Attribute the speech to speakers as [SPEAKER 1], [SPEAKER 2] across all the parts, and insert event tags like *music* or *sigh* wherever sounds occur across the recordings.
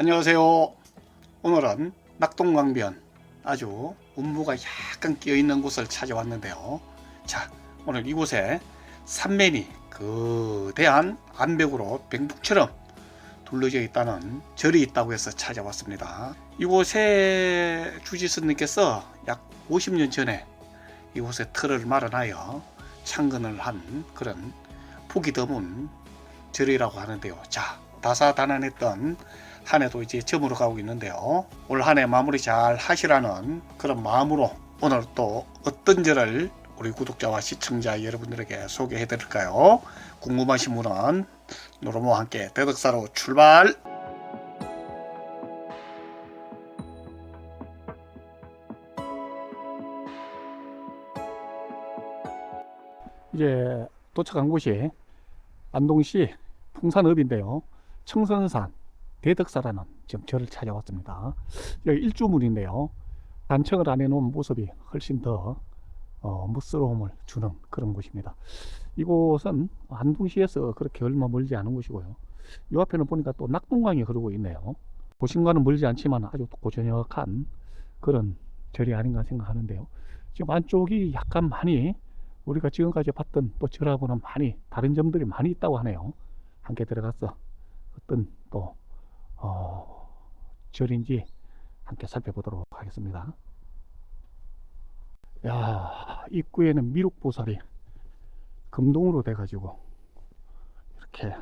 [SPEAKER 1] 안녕하세요. 오늘은 낙동강변 아주 운무가 약간 끼어 있는 곳을 찾아왔는데요. 자, 오늘 이곳에 산면이 거대한 암벽으로 병풍처럼 둘러져 있다는 절이 있다고 해서 찾아왔습니다. 이곳에 주지스님께서 약 50년 전에 이곳에 틀을 마련하여 창건을 한 그런 폭이 드문 절이라고 하는데요. 자, 다사다난했던 한 해도 이제 저물어 가고 있는데요. 올 한 해 마무리 잘 하시라는 그런 마음으로 오늘 또 어떤 절을 우리 구독자와 시청자 여러분들에게 소개해 드릴까요? 궁금하신 분은 노로모와 함께 대덕사로 출발! 이제 도착한 곳이 안동시 풍산읍인데요. 청선산 대덕사라는 지금 절을 찾아왔습니다. 여기 일주문인데요. 단청을 안 해놓은 모습이 훨씬 더 어, 멋스러움을 주는 그런 곳입니다. 이곳은 안동시에서 그렇게 얼마 멀지 않은 곳이고요. 이 앞에는 보니까 또 낙동강이 흐르고 있네요. 도심과는 멀지 않지만 아주 고저녁한 그런 절이 아닌가 생각하는데요. 지금 안쪽이 약간 많이 우리가 지금까지 봤던 또 절하고는 많이 다른 점들이 많이 있다고 하네요. 함께 들어가서 어떤 또 어, 절인지 함께 살펴보도록 하겠습니다. 야 입구에는 미륵보살이 금동으로 돼가지고 이렇게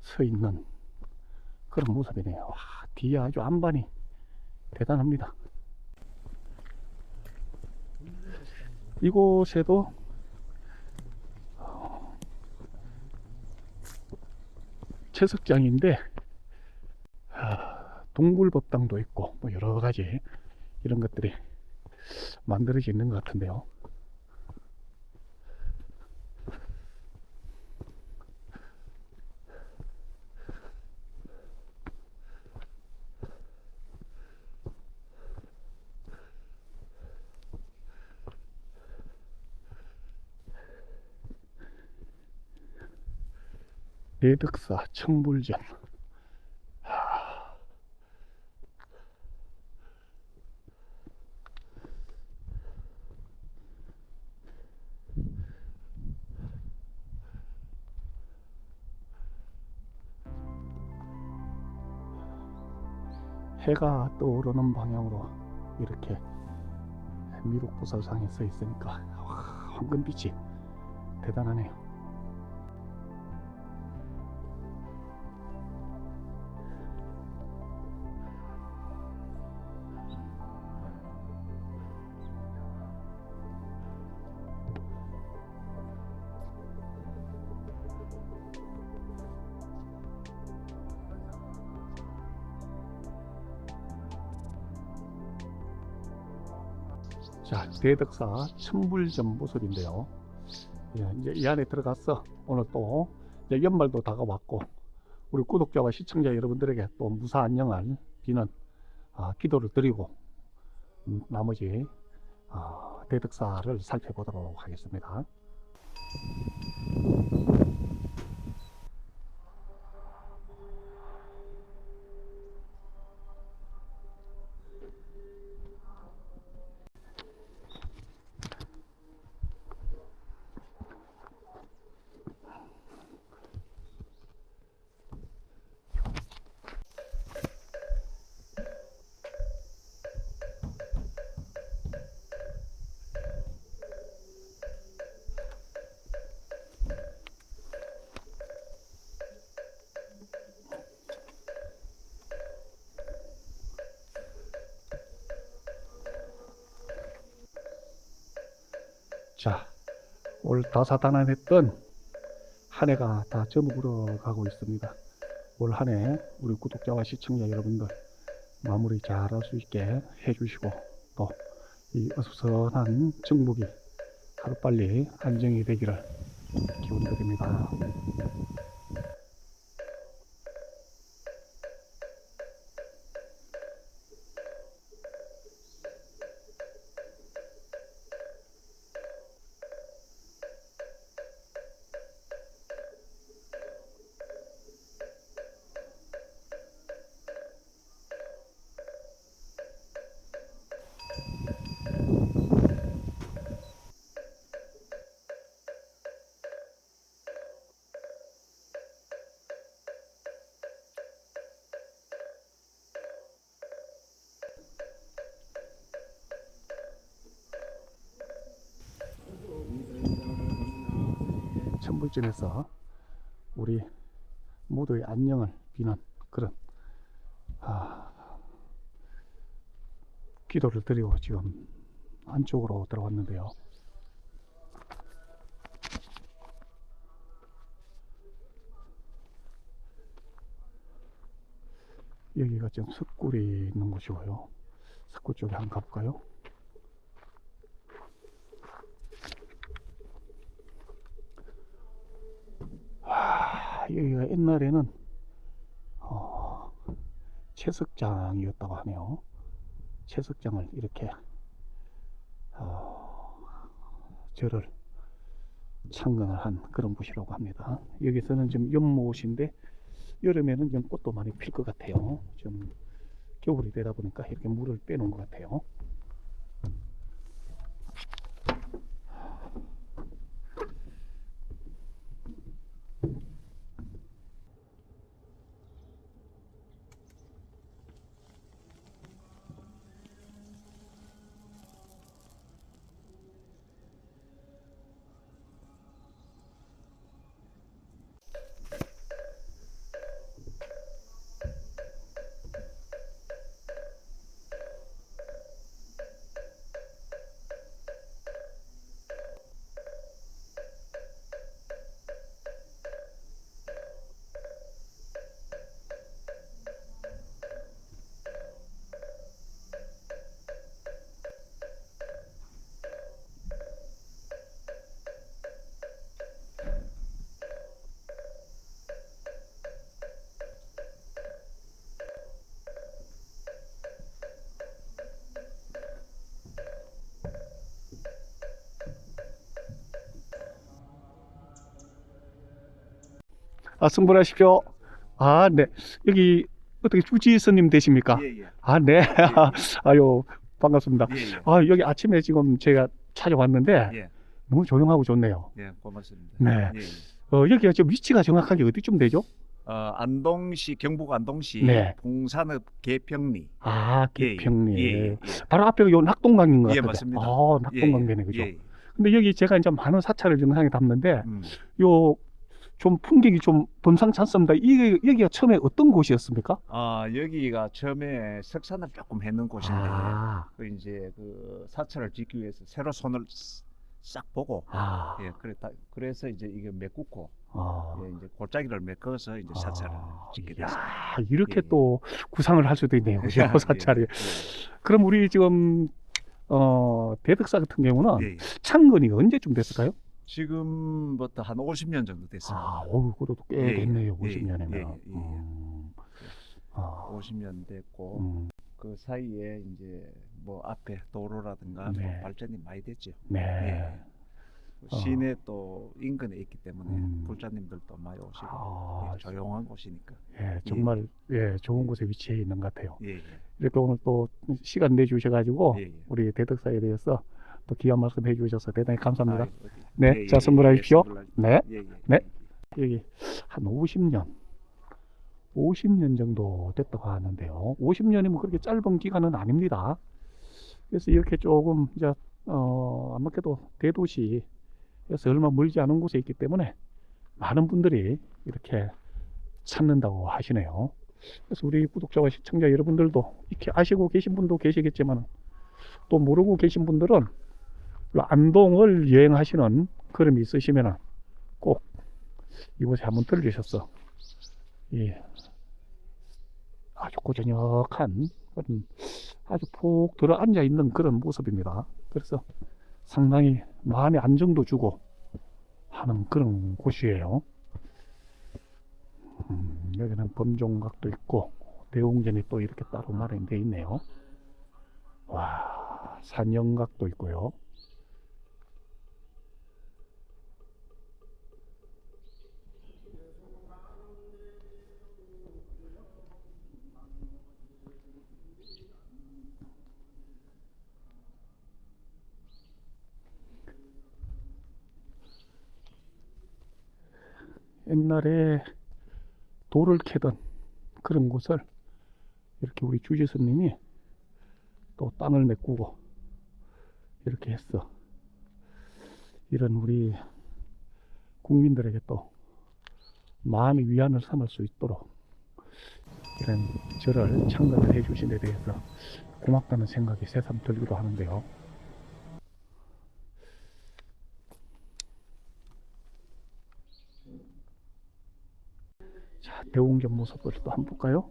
[SPEAKER 1] 서 있는 그런 모습이네요. 와, 뒤에 아주 안반이 대단합니다. 이곳에도 어, 채석장인데 아, 동굴법당도 있고 뭐 여러 가지 이런 것들이 만들어져 있는 것 같은데요. 대덕사 청불전 해가 떠오르는 방향으로 이렇게 미륵보살상에 서 있으니까 와, 황금빛이 대단하네요. 대덕사 천불점 모습인데요. 예, 이제 이 안에 들어가서 오늘 또 연말도 다가왔고 우리 구독자와 시청자 여러분들에게 또 무사 안녕을 비는 아, 기도를 드리고 음, 나머지 아, 대덕사를 살펴보도록 하겠습니다. 자, 올 다사다난했던 한 해가 다 저물어 가고 있습니다. 올 한 해 우리 구독자와 시청자 여러분들 마무리 잘 할 수 있게 해주시고 또 이 어수선한 정복이 하루빨리 안정이 되기를 기원드립니다. 설전해서 우리 모두의 안녕을 비는 그런 아, 기도를 드리고 지금 안쪽으로 들어왔는데요. 여기가 지금 석굴이 있는 곳이고요. 석굴 쪽에 한번 가볼까요? 아, 여기가 옛날에는 어, 채석장이었다고 하네요. 채석장을 이렇게 어, 절을 창건을 한 그런 곳이라고 합니다. 여기서는 지금 연못인데 여름에는 좀 꽃도 많이 필 것 같아요. 좀 겨울이 되다 보니까 이렇게 물을 빼놓은 것 같아요. 아, 승분하십시오. 아, 네. 여기 어떻게 주지 스님 되십니까?
[SPEAKER 2] 예, 예.
[SPEAKER 1] 아, 네. *laughs* 아유, 반갑습니다.
[SPEAKER 2] 예, 예.
[SPEAKER 1] 아, 여기 아침에 지금 제가 찾아왔는데
[SPEAKER 2] 예.
[SPEAKER 1] 너무 조용하고 좋네요.
[SPEAKER 2] 예, 고맙습니다.
[SPEAKER 1] 네.
[SPEAKER 2] 예, 예.
[SPEAKER 1] 어, 여기가 지금 위치가 정확하게 어디쯤 되죠?
[SPEAKER 2] 어, 안동시 경북 안동시
[SPEAKER 1] 네.
[SPEAKER 2] 봉산읍 계평리.
[SPEAKER 1] 아,
[SPEAKER 2] 예, 예. 예, 예.
[SPEAKER 1] 바로 앞에가 요 낙동강인 것
[SPEAKER 2] 예,
[SPEAKER 1] 같은데.
[SPEAKER 2] 맞습니다.
[SPEAKER 1] 아,
[SPEAKER 2] 예,
[SPEAKER 1] 낙동강변에 그죠?
[SPEAKER 2] 예.
[SPEAKER 1] 근데 여기 제가 이제 많은 사찰을 영상에 담는데
[SPEAKER 2] 음.
[SPEAKER 1] 요 좀 풍경이 좀 범상치 않습니다. 이게 여기가 처음에 어떤 곳이었습니까?
[SPEAKER 2] 아, 여기가 처음에 석산을 조금 했는 곳인데
[SPEAKER 1] 아,
[SPEAKER 2] 그 이제 그 사찰을 짓기 위해서 새로 손을 싹- 싹 보고
[SPEAKER 1] 아,
[SPEAKER 2] 예, 그랬다. 그래서 이제 이게 메꾸고
[SPEAKER 1] 아.
[SPEAKER 2] 예, 이제 골짜기를 메꿔서 이제 사찰을
[SPEAKER 1] 아,
[SPEAKER 2] 짓게
[SPEAKER 1] 이야,
[SPEAKER 2] 됐어요.
[SPEAKER 1] 이렇게
[SPEAKER 2] 예, 예.
[SPEAKER 1] 또 구상을 할 수도 있네요. 그죠? *laughs*
[SPEAKER 2] 예,
[SPEAKER 1] 사찰이.
[SPEAKER 2] 예,
[SPEAKER 1] 그럼 우리 지금 어, 대덕사 같은 경우는
[SPEAKER 2] 예, 예.
[SPEAKER 1] 창건이 언제쯤 됐을까요?
[SPEAKER 2] 지금부터 한 50년 정도 됐습니다.
[SPEAKER 1] 아, 어우, 그래도 꽤
[SPEAKER 2] 예, 예.
[SPEAKER 1] 됐네요.
[SPEAKER 2] 예,
[SPEAKER 1] 50년이면.
[SPEAKER 2] 예, 예, 예.
[SPEAKER 1] 음, 아,
[SPEAKER 2] 50년 됐고
[SPEAKER 1] 음,
[SPEAKER 2] 그 사이에 이제 뭐 앞에 도로라든가
[SPEAKER 1] 네.
[SPEAKER 2] 뭐 발전이 많이 됐죠.
[SPEAKER 1] 네.
[SPEAKER 2] 예.
[SPEAKER 1] 어.
[SPEAKER 2] 시내 또 인근에 있기 때문에
[SPEAKER 1] 음.
[SPEAKER 2] 불자님들도 많이 오시고
[SPEAKER 1] 아,
[SPEAKER 2] 예, 조용한 곳이니까.
[SPEAKER 1] 예, 정말 예, 좋은 곳에 위치해 있는 것 같아요.
[SPEAKER 2] 예, 예.
[SPEAKER 1] 이렇게 오늘 또 시간 내주셔가지고
[SPEAKER 2] 예, 예.
[SPEAKER 1] 우리 대덕사에 대해서 또 귀한 말씀 해주셔서 대단히 감사합니다.
[SPEAKER 2] 아이, 어디.
[SPEAKER 1] 네,
[SPEAKER 2] 예,
[SPEAKER 1] 자,
[SPEAKER 2] 예,
[SPEAKER 1] 선물하십시오.
[SPEAKER 2] 예,
[SPEAKER 1] 네.
[SPEAKER 2] 예, 예.
[SPEAKER 1] 네. 여기 한 50년, 50년 정도 됐다고 하는데요. 50년이면 그렇게 짧은 기간은 아닙니다. 그래서 이렇게 조금 이제 어, 아무래도 대도시에서 얼마 멀지 않은 곳에 있기 때문에 많은 분들이 이렇게 찾는다고 하시네요. 그래서 우리 구독자와 시청자 여러분들도 이렇게 아시고 계신 분도 계시겠지만 또 모르고 계신 분들은 그 안동을 여행하시는 그림이 있으시면 꼭 이곳에 한번 들르셔서 예, 아주 그런 아주 푹 들어 앉아 있는 그런 모습입니다. 그래서 상당히 마음의 안정도 주고 하는 그런 곳이에요. 음, 여기는 범종각도 있고 대웅전이 또 이렇게 따로 마련되어 있네요. 와, 산영각도 있고요. 옛날에 돌을 캐던 그런 곳을 이렇게 우리 주지 스님이 또 땅을 메꾸고 이렇게 했어. 이런 우리 국민들에게 또 마음의 위안을 삼을 수 있도록 이런 저를 참가를 해주신 데 대해서 고맙다는 생각이 새삼 들기도 하는데요. 자, 대웅전 모습을 또 한번 볼까요?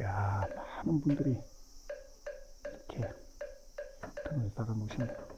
[SPEAKER 1] 야, 많은 분들이 이렇게 등을 달아 놓으십니다.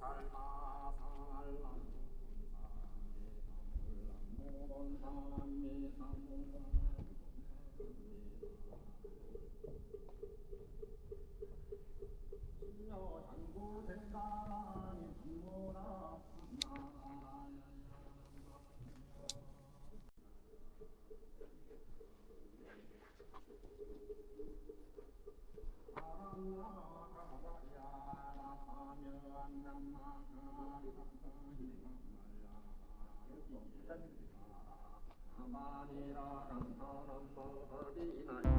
[SPEAKER 1] 살마살람 삼매삼불람 모본삼매삼불람 아니 라, 라는터로떠서리 나.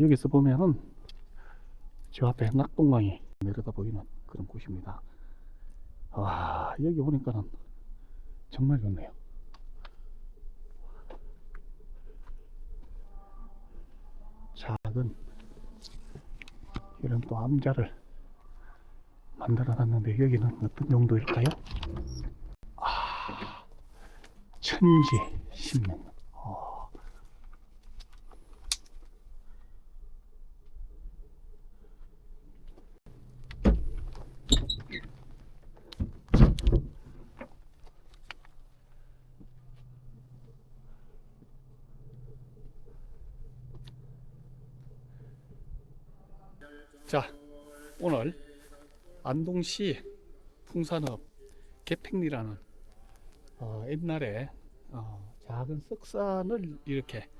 [SPEAKER 1] 여기서 보면은 저 앞에 낙동강이 내려다 보이는 그런 곳입니다. 와, 여기 오니까는 정말 좋네요. 작은 이런 또 암자를 만들어 놨는데 여기는 어떤 용도일까요? 아, 천지 신명. 어. 자, 오늘 안동시 풍산읍 개팽리라는 어, 옛날에 어, 작은 석산을 이렇게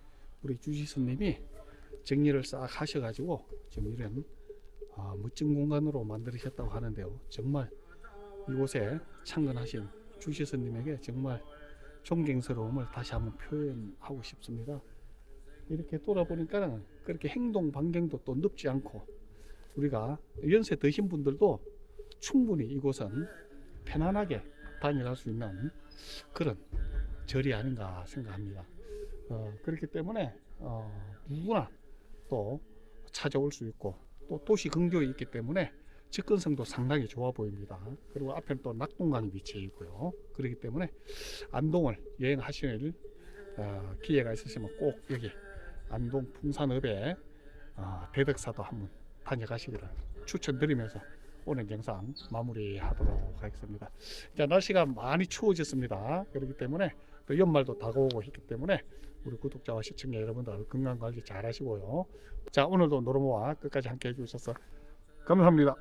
[SPEAKER 1] 우리 주지스님이 정리를 싹 하셔가지고 지금 이런 어, 멋진 공간으로 만드셨다고 하는데요. 정말 이곳에 창건하신 주지스님에게 정말 존경스러움을 다시 한번 표현하고 싶습니다. 이렇게 돌아보니까는 그렇게 행동 반경도 또 넓지 않고 우리가 연세 드신 분들도 충분히 이곳은 편안하게 다녀갈 수 있는 그런 절이 아닌가 생각합니다. 어, 그렇기 때문에 어, 누구나 또 찾아올 수 있고 또 도시 근교에 있기 때문에 접근성도 상당히 좋아 보입니다. 그리고 앞에는 또 낙동강이 위치해 있고요. 그렇기 때문에 안동을 여행하실 어, 기회가 있으시면 꼭 여기 안동 풍산읍에 어, 대덕사도 한번 다녀가시기를 추천드리면서 오늘 영상 마무리하도록 하겠습니다. 자 날씨가 많이 추워졌습니다. 그렇기 때문에 또 연말도 다가오고 있기 때문에 우리 구독자와 시청자 여러분들 건강 관리 잘 하시고요. 자 오늘도 노르모와 끝까지 함께 해주셔서 감사합니다.